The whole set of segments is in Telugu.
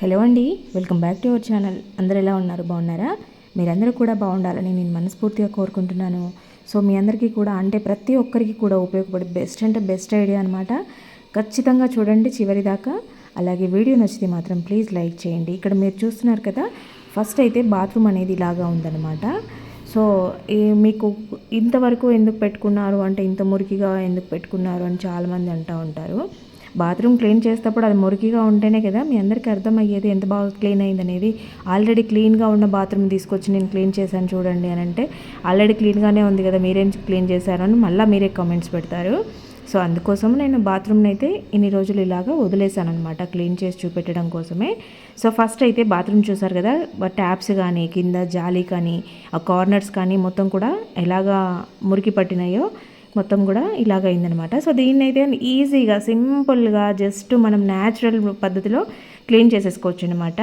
హలో అండి welcome back to our channel. అందరు ఎలా ఉన్నారు? బాగున్నారా? మీరందరూ కూడా బాగుండాలని నేను మనస్ఫూర్తిగా కోరుకుంటున్నాను. సో మీ అందరికీ కూడా అంటే ప్రతి ఒక్కరికి కూడా ఉపయోగపడే బెస్ట్ అంటే బెస్ట్ ఐడియా అనమాట ఖచ్చితంగా చూడండి చివరి దాకా అలాగే వీడియో నచ్చితే మాత్రం ప్లీజ్ లైక్ చేయండి. ఇక్కడ మీరు చూస్తున్నారు కదా ఫస్ట్ అయితే బాత్రూమ్ అనేది ఇలాగా ఉందన్నమాట. సో ఈ మీకు ఇంతవరకు ఎందుకు పెట్టుకున్నారు? అంటే ఇంత మురికిగా ఎందుకు పెట్టుకున్నారు? అని చాలామంది అంటూ ఉంటారు. బాత్రూమ్ క్లీన్ చేసేటప్పుడు అది మురికిగా ఉంటేనే కదా మీ అందరికీ అర్థమయ్యేది ఎంత బాగా క్లీన్ అయింది అనేది. ఆల్రెడీ క్లీన్గా ఉన్న బాత్రూమ్ తీసుకొచ్చి నేను క్లీన్ చేశాను చూడండి అని అంటే ఆల్రెడీ క్లీన్గానే ఉంది కదా మీరేం క్లీన్ చేశారు అని మళ్ళీ మీరే కామెంట్స్ పెడతారు. సో అందుకోసం నేను బాత్రూమ్ని అయితే ఇన్ని రోజులు ఇలాగా వదిలేసాను అనమాట క్లీన్ చేసి చూపెట్టడం కోసమే. సో ఫస్ట్ అయితే బాత్రూమ్ చూసారు కదా ట్యాప్స్ కానీ కింద జాలి కానీ ఆ కార్నర్స్ కానీ మొత్తం కూడా ఎలాగా మురికి పట్టినాయో మొత్తం కూడా ఇలాగ సో దీన్ని అయితే ఈజీగా సింపుల్గా జస్ట్ మనం న్యాచురల్ పద్ధతిలో క్లీన్ చేసేసుకోవచ్చు అనమాట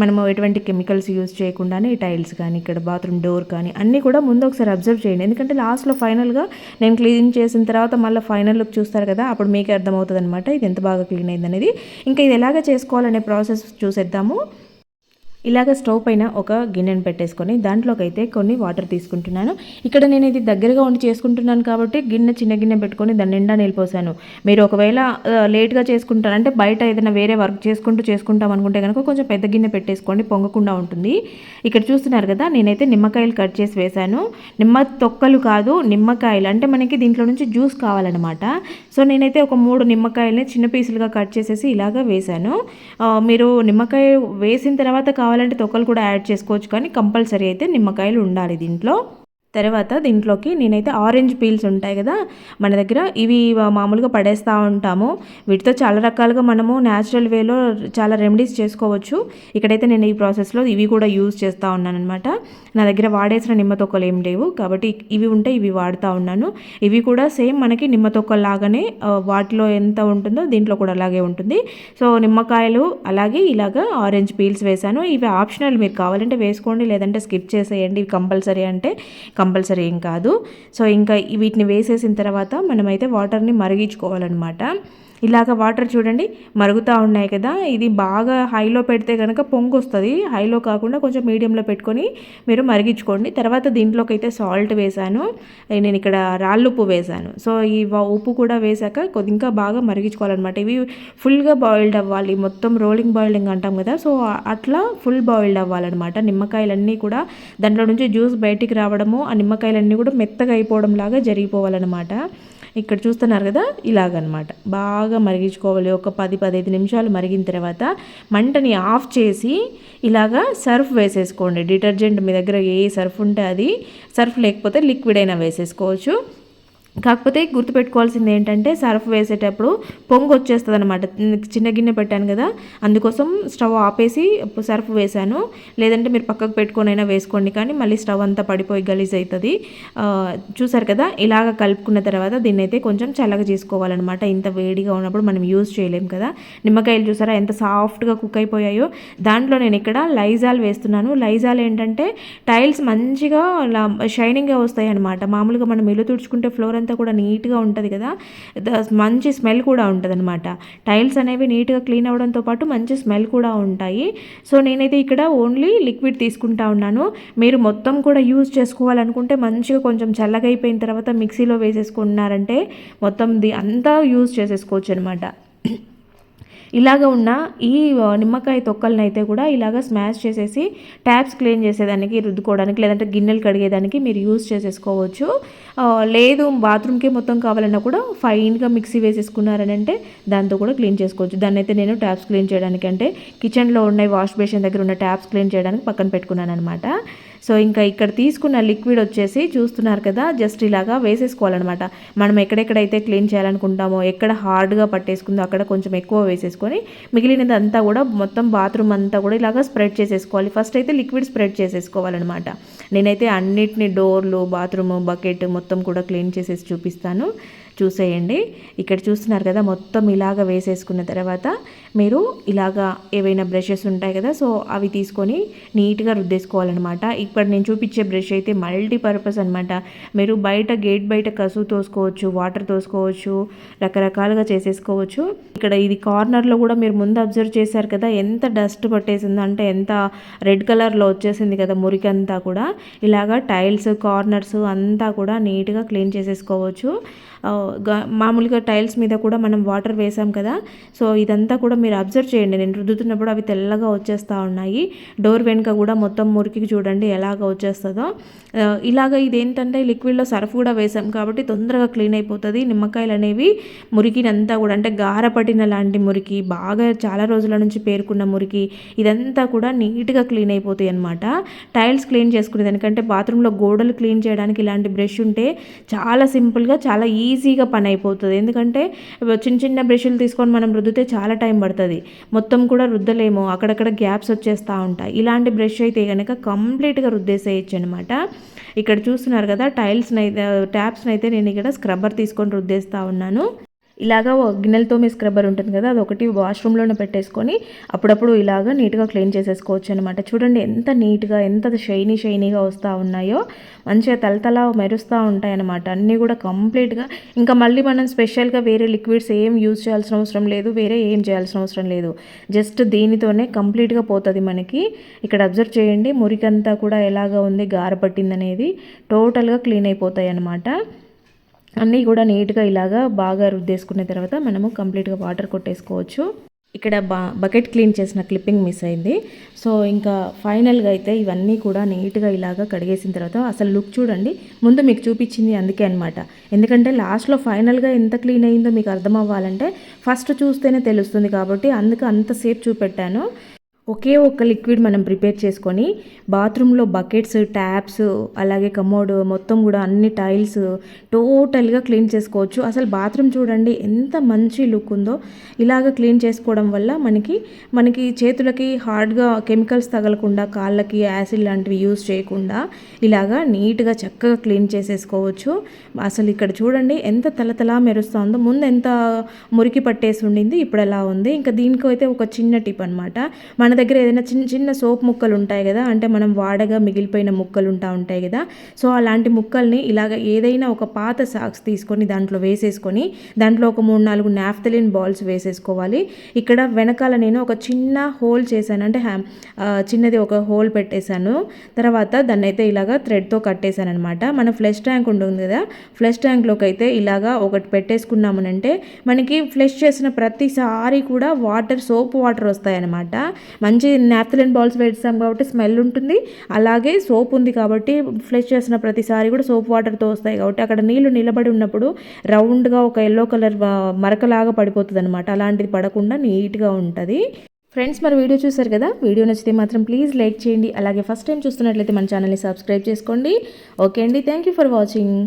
మనము ఎటువంటి కెమికల్స్ యూజ్ చేయకుండానే ఈ టైల్స్ కానీ ఇక్కడ బాత్రూమ్ డోర్ కానీ అన్నీ కూడా ముందు ఒకసారి అబ్జర్వ్ చేయండి. ఎందుకంటే లాస్ట్లో ఫైనల్గా నేను క్లీన్ చేసిన తర్వాత మళ్ళీ ఫైనల్ లుక్ చూస్తారు కదా అప్పుడు మీకే అర్థమవుతుంది అనమాట ఇది ఎంత బాగా క్లీన్ అయింది అనేది ఇంకా ఇది ఎలాగ చేసుకోవాలనే ప్రాసెస్ చూసేద్దాము. ఇలాగ స్టవ్ పైన ఒక గిన్నెను పెట్టేసుకొని దాంట్లోకైతే కొన్ని వాటర్ తీసుకుంటున్నాను. ఇక్కడ నేను ఇది దగ్గరగా ఉండి చేసుకుంటున్నాను కాబట్టి గిన్నె చిన్న గిన్నె పెట్టుకొని దాని నిండా నిలిపోసాను మీరు ఒకవేళ లేట్గా చేసుకుంటారు అంటే బయట ఏదైనా వేరే వర్క్ చేసుకుంటూ చేసుకుంటాం అనుకుంటే కనుక కొంచెం పెద్ద గిన్నె పెట్టేసుకోండి పొంగకుండా ఉంటుంది. ఇక్కడ చూస్తున్నారు కదా నేనైతే నిమ్మకాయలు కట్ చేసి వేశాను నిమ్మ తొక్కలు కాదు నిమ్మకాయలు. అంటే మనకి దీంట్లో నుంచి జ్యూస్ కావాలన్నమాట. సో నేనైతే ఒక మూడు నిమ్మకాయలని చిన్న పీసులుగా కట్ చేసేసి ఇలాగా వేశాను మీరు నిమ్మకాయ వేసిన తర్వాత కావాలి కావాలంటే తొక్కలు కూడా యాడ్ చేసుకోవచ్చు కానీ కంపల్సరీ అయితే నిమ్మకాయలు ఉండాలి దీంట్లో. తర్వాత దీంట్లోకి నేనైతే ఆరెంజ్ పీల్స్ ఉంటాయి కదా మన దగ్గర ఇవి మామూలుగా పడేస్తూ ఉంటాము. వీటితో చాలా రకాలుగా మనము న్యాచురల్ వేలో చాలా రెమెడీస్ చేసుకోవచ్చు. ఇక్కడైతే నేను ఈ ప్రాసెస్లో ఇవి కూడా యూజ్ చేస్తూ ఉన్నాను అనమాట నా దగ్గర వాడేసిన నిమ్మ తొక్కలు ఏం లేవు కాబట్టి ఇవి ఉంటే ఇవి వాడుతూ ఉన్నాను. ఇవి కూడా సేమ్ మనకి నిమ్మ లాగానే వాటిలో ఎంత ఉంటుందో దీంట్లో కూడా అలాగే ఉంటుంది. సో నిమ్మకాయలు అలాగే ఇలాగా ఆరెంజ్ పీల్స్ వేసాను ఇవి ఆప్షనల్ మీరు కావాలంటే వేసుకోండి లేదంటే స్కిప్ చేసేయండి. కంపల్సరీ అంటే కంపల్సరీ ఏం కాదు. సో ఇంకా వీటిని వేసేసిన తర్వాత మనమైతే వాటర్ని మరిగించుకోవాలన్నమాట. ఇలాగ వాటర్ చూడండి మరుగుతూ ఉన్నాయి కదా. ఇది బాగా హైలో పెడితే కనుక పొంగు వస్తుంది హైలో కాకుండా కొంచెం మీడియంలో పెట్టుకొని మీరు మరిగించుకోండి. తర్వాత దీంట్లోకి అయితే సాల్ట్ వేసాను నేను ఇక్కడ రాళ్ళు ఉప్పు వేసాను సో ఈ ఉప్పు కూడా వేసాక ఇంకా బాగా మరిగించుకోవాలన్నమాట. ఇవి ఫుల్గా బాయిల్డ్ అవ్వాలి. మొత్తం రోలింగ్ బాయిలింగ్ అంటాం కదా. సో అట్లా ఫుల్ బాయిల్డ్ అవ్వాలన్నమాట. నిమ్మకాయలన్నీ కూడా దాంట్లో నుంచి జ్యూస్ బయటికి రావడము ఆ నిమ్మకాయలన్నీ కూడా మెత్తగా అయిపోవడం లాగా జరిగిపోవాలన్నమాట. ఇక్కడ చూస్తున్నారు కదా ఇలాగనమాట. బాగా మరిగించుకోవాలి. ఒక పది పదిహేను నిమిషాలు మరిగిన తర్వాత మంటని ఆఫ్ చేసి ఇలాగా సర్ఫ్ వేసేసుకోండి. డిటర్జెంట్ మీ దగ్గర ఏ సర్ఫ్ ఉంటే అది సర్ఫ్ లేకపోతే లిక్విడ్ అయినా వేసేసుకోవచ్చు. కాకపోతే గుర్తుపెట్టుకోవాల్సింది ఏంటంటే సర్ఫ్ వేసేటప్పుడు పొంగు వచ్చేస్తుంది అనమాట చిన్న గిన్నె పెట్టాను కదా అందుకోసం స్టవ్ ఆపేసి సర్ఫ్ వేసాను లేదంటే మీరు పక్కకు పెట్టుకొని అయినా వేసుకోండి కానీ మళ్ళీ స్టవ్ అంతా పడిపోయి గలీజ్ అవుతుంది చూసారు కదా ఇలాగ కలుపుకున్న తర్వాత దీన్ని అయితే కొంచెం చల్లగా చేసుకోవాలన్నమాట. ఇంత వేడిగా ఉన్నప్పుడు మనం యూజ్ చేయలేం కదా. నిమ్మకాయలు చూసారా ఎంత సాఫ్ట్గా కుక్ అయిపోయాయో. దాంట్లో నేను ఇక్కడ లైజాల్ వేస్తున్నాను. లైజాల్ ఏంటంటే టైల్స్ మంచిగా షైనింగ్గా వస్తాయి అనమాట మామూలుగా మనం ఇల్లు తుడుచుకుంటే ఫ్లోర్ అంతా కూడా నీట్గా ఉంటుంది కదా. మంచి స్మెల్ కూడా ఉంటుంది అనమాట టైల్స్ అనేవి నీట్గా క్లీన్ అవడంతో పాటు మంచి స్మెల్ కూడా ఉంటాయి. సో నేనైతే ఇక్కడ ఓన్లీ లిక్విడ్ తీసుకుంటా ఉన్నాను. మీరు మొత్తం కూడా యూజ్ చేసుకోవాలనుకుంటే మంచిగా కొంచెం చల్లగా అయిపోయిన తర్వాత మిక్సీలో వేసేసుకున్నారంటే మొత్తం అంతా యూజ్ చేసేసుకోవచ్చు అనమాట ఇలాగ ఉన్న ఈ నిమ్మకాయ తొక్కలను అయితే కూడా ఇలాగ స్మాష్ చేసేసి ట్యాప్స్ క్లీన్ చేసేదానికి రుద్దుకోవడానికి లేదంటే గిన్నెలు కడిగేదానికి మీరు యూజ్ చేసేసుకోవచ్చు. లేదు బాత్రూమ్కే మొత్తం కావాలన్నా కూడా ఫైన్గా మిక్సీ వేసేసుకున్నారని అంటే దాంతో కూడా క్లీన్ చేసుకోవచ్చు. దాన్ని అయితే నేను ట్యాప్స్ క్లీన్ చేయడానికి అంటే కిచెన్లో ఉన్న వాష్ బేసిన్ దగ్గర ఉన్న ట్యాప్స్ క్లీన్ చేయడానికి పక్కన పెట్టుకున్నాను అనమాట సో ఇంకా ఇక్కడ తీసుకున్న లిక్విడ్ వచ్చేసి చూస్తున్నారు కదా జస్ట్ ఇలాగా వేసేసుకోవాలన్నమాట. మనం ఎక్కడెక్కడైతే క్లీన్ చేయాలనుకుంటామో ఎక్కడ హార్డ్గా పట్టేసుకుందో అక్కడ కొంచెం ఎక్కువ వేసేసుకొని మిగిలినది అంతా కూడా మొత్తం బాత్రూమ్ అంతా కూడా ఇలాగా స్ప్రెడ్ చేసేసుకోవాలి. ఫస్ట్ అయితే లిక్విడ్ స్ప్రెడ్ చేసేసుకోవాలన్నమాట. నేనైతే అన్నిటిని డోర్లు బాత్రూమ్ బకెట్ మొత్తం కూడా క్లీన్ చేసేసి చూపిస్తాను. చూసేయండి. ఇక్కడ చూస్తున్నారు కదా మొత్తం ఇలాగ వేసేసుకున్న తర్వాత మీరు ఇలాగా ఏవైనా బ్రషెస్ ఉంటాయి కదా సో అవి తీసుకొని నీట్గా రుద్దేసుకోవాలన్నమాట. ఇక్కడ నేను చూపించే బ్రష్ అయితే మల్టీపర్పస్ అనమాట మీరు బయట గేట్ బయట కసు తోసుకోవచ్చు వాటర్ తోసుకోవచ్చు రకరకాలుగా చేసేసుకోవచ్చు. ఇక్కడ ఇది కార్నర్లో కూడా మీరు ముందు అబ్జర్వ్ చేశారు కదా ఎంత డస్ట్ పట్టేసిందో అంటే ఎంత రెడ్ కలర్లో వచ్చేసింది కదా మురికి అంతా కూడా. ఇలాగా టైల్స్ కార్నర్స్ అంతా కూడా నీట్గా క్లీన్ చేసేసుకోవచ్చు. మామూలుగా టైల్స్ మీద కూడా మనం వాటర్ వేసాం కదా సో ఇదంతా కూడా మీరు అబ్జర్వ్ చేయండి. నేను రుద్దుతున్నప్పుడు అవి తెల్లగా వచ్చేస్తూ ఉన్నాయి. డోర్ వెనుక కూడా మొత్తం మురికి చూడండి ఎలాగ వచ్చేస్తుందో. ఇలాగ ఇదేంటంటే లిక్విడ్లో సర్ఫ్ కూడా వేసాం కాబట్టి తొందరగా క్లీన్ అయిపోతుంది. నిమ్మకాయలు అనేవి మురికినంతా కూడా అంటే గారపట్టిన లాంటి మురికి బాగా చాలా రోజుల నుంచి పేరుకున్న మురికి ఇదంతా కూడా నీట్గా క్లీన్ అయిపోతాయి అనమాట టైల్స్ క్లీన్ చేసుకునే దానికంటే బాత్రూంలో గోడలు క్లీన్ చేయడానికి ఇలాంటి బ్రష్ ఉంటే చాలా సింపుల్గా చాలా ఈజీగా పని అయిపోతుంది. ఎందుకంటే చిన్న చిన్న బ్రష్లు తీసుకొని మనం రుద్దితే చాలా టైం పడుతుంది. మొత్తం కూడా రుద్దలేము. అక్కడక్కడ గ్యాప్స్ వచ్చేస్తూ ఉంటాయి. ఇలాంటి బ్రష్ అయితే కనుక కంప్లీట్గా రుద్దేసేయచ్చు అనమాట ఇక్కడ చూస్తున్నారు కదా టైల్స్ని అయితే ట్యాప్స్ని అయితే నేను ఇక్కడ స్క్రబ్బర్ తీసుకొని రుద్దేస్తూ ఉన్నాను. ఇలాగా ఓ గిన్నెలతో మీ స్క్రబ్బర్ ఉంటుంది కదా అది ఒకటి వాష్రూమ్లోనే పెట్టేసుకొని అప్పుడప్పుడు ఇలాగా నీట్గా క్లీన్ చేసేసుకోవచ్చు అనమాట చూడండి ఎంత నీట్గా ఎంత షైనీ షైనీగా వస్తూ ఉన్నాయో మంచిగా తలతల మెరుస్తూ ఉంటాయి అనమాట అన్నీ కూడా కంప్లీట్గా ఇంకా మళ్ళీ మనం స్పెషల్గా వేరే లిక్విడ్స్ ఏం యూజ్ చేయాల్సిన అవసరం లేదు వేరే ఏం చేయాల్సిన అవసరం లేదు. జస్ట్ దీనితోనే కంప్లీట్గా పోతుంది మనకి. ఇక్కడ అబ్జర్వ్ చేయండి మురికంతా కూడా ఎలాగా ఉంది గార పట్టిందనేది టోటల్గా క్లీన్ అయిపోతాయి అనమాట అన్నీ కూడా నీట్గా ఇలాగా బాగా రుద్దేసుకున్న తర్వాత మనము కంప్లీట్గా వాటర్ కొట్టేసుకోవచ్చు. ఇక్కడ బా బకెట్ క్లీన్ చేసిన క్లిప్పింగ్ మిస్ అయింది. సో ఇంకా ఫైనల్గా అయితే ఇవన్నీ కూడా నీట్గా ఇలాగా కడిగేసిన తర్వాత అసలు లుక్ చూడండి. ముందు మీకు చూపించింది అందుకే అనమాట ఎందుకంటే లాస్ట్లో ఫైనల్గా ఎంత క్లీన్ అయిందో మీకు అర్థం అవ్వాలంటే ఫస్ట్ చూస్తేనే తెలుస్తుంది కాబట్టి అందుకు అంతసేపు చూపెట్టాను. ఒకే ఒక్క లిక్విడ్ మనం ప్రిపేర్ చేసుకొని బాత్రూంలో బకెట్స్ ట్యాప్స్ అలాగే కమోడ్ మొత్తం కూడా అన్ని టైల్స్ టోటల్గా క్లీన్ చేసుకోవచ్చు. అసలు బాత్రూమ్ చూడండి ఎంత మంచి లుక్ ఉందో. ఇలాగ క్లీన్ చేసుకోవడం వల్ల మనకి మనకి చేతులకి హార్డ్గా కెమికల్స్ తగలకుండా కాళ్ళకి యాసిడ్ లాంటివి యూజ్ చేయకుండా ఇలాగా నీట్గా చక్కగా క్లీన్ చేసేసుకోవచ్చు. అసలు ఇక్కడ చూడండి ఎంత తలతలా మెరుస్తుందో. ముందు ఎంత మురికి పట్టేసి ఉండింది ఇప్పుడు ఎలా ఉంది. ఇంకా దీనికైతే అయితే ఒక చిన్న టిప్ అనమాట మన దగ్గర ఏదైనా చిన్న చిన్న సోప్ ముక్కలు ఉంటాయి కదా అంటే మనం వాడగా మిగిలిపోయిన ముక్కలు ఉంటా ఉంటాయి కదా సో అలాంటి ముక్కల్ని ఇలాగ ఏదైనా ఒక పాత సాక్స్ తీసుకొని దాంట్లో వేసేసుకొని దాంట్లో ఒక మూడు నాలుగు నాఫ్తలిన్ బాల్స్ వేసేసుకోవాలి. ఇక్కడ వెనకాల నేను ఒక చిన్న హోల్ చేశాను అంటే హ్యామ్ చిన్నది ఒక హోల్ పెట్టేశాను. తర్వాత దాన్ని అయితే ఇలాగా థ్రెడ్తో కట్టేశాను అనమాట మన ఫ్లెష్ ట్యాంక్ ఉంటుంది కదా ఫ్లెష్ ట్యాంక్లోకి అయితే ఇలాగా ఒకటి పెట్టేసుకున్నామనంటే మనకి ఫ్లెష్ చేసిన ప్రతిసారి కూడా వాటర్ సోప్ వాటర్ వస్తాయన్నమాట. మంచి నాప్థలిన్ బాల్స్ వేస్తాం కాబట్టి స్మెల్ ఉంటుంది. అలాగే సోప్ ఉంది కాబట్టి ఫ్లెష్ చేసిన ప్రతిసారి కూడా సోప్ వాటర్తో వస్తాయి కాబట్టి అక్కడ నీళ్ళు నిలబడి ఉన్నప్పుడు రౌండ్గా ఒక ఎల్లో కలర్ మరకలాగా పడిపోతుంది అనమాట అలాంటిది పడకుండా నీట్గా ఉంటుంది. ఫ్రెండ్స్ మరి వీడియో చూసారు కదా? వీడియో నచ్చితే మాత్రం ప్లీజ్ లైక్ చేయండి. అలాగే ఫస్ట్ టైం చూస్తున్నట్లయితే మన ఛానల్ని సబ్స్క్రైబ్ చేసుకోండి. ఓకే అండి. Thank you for watching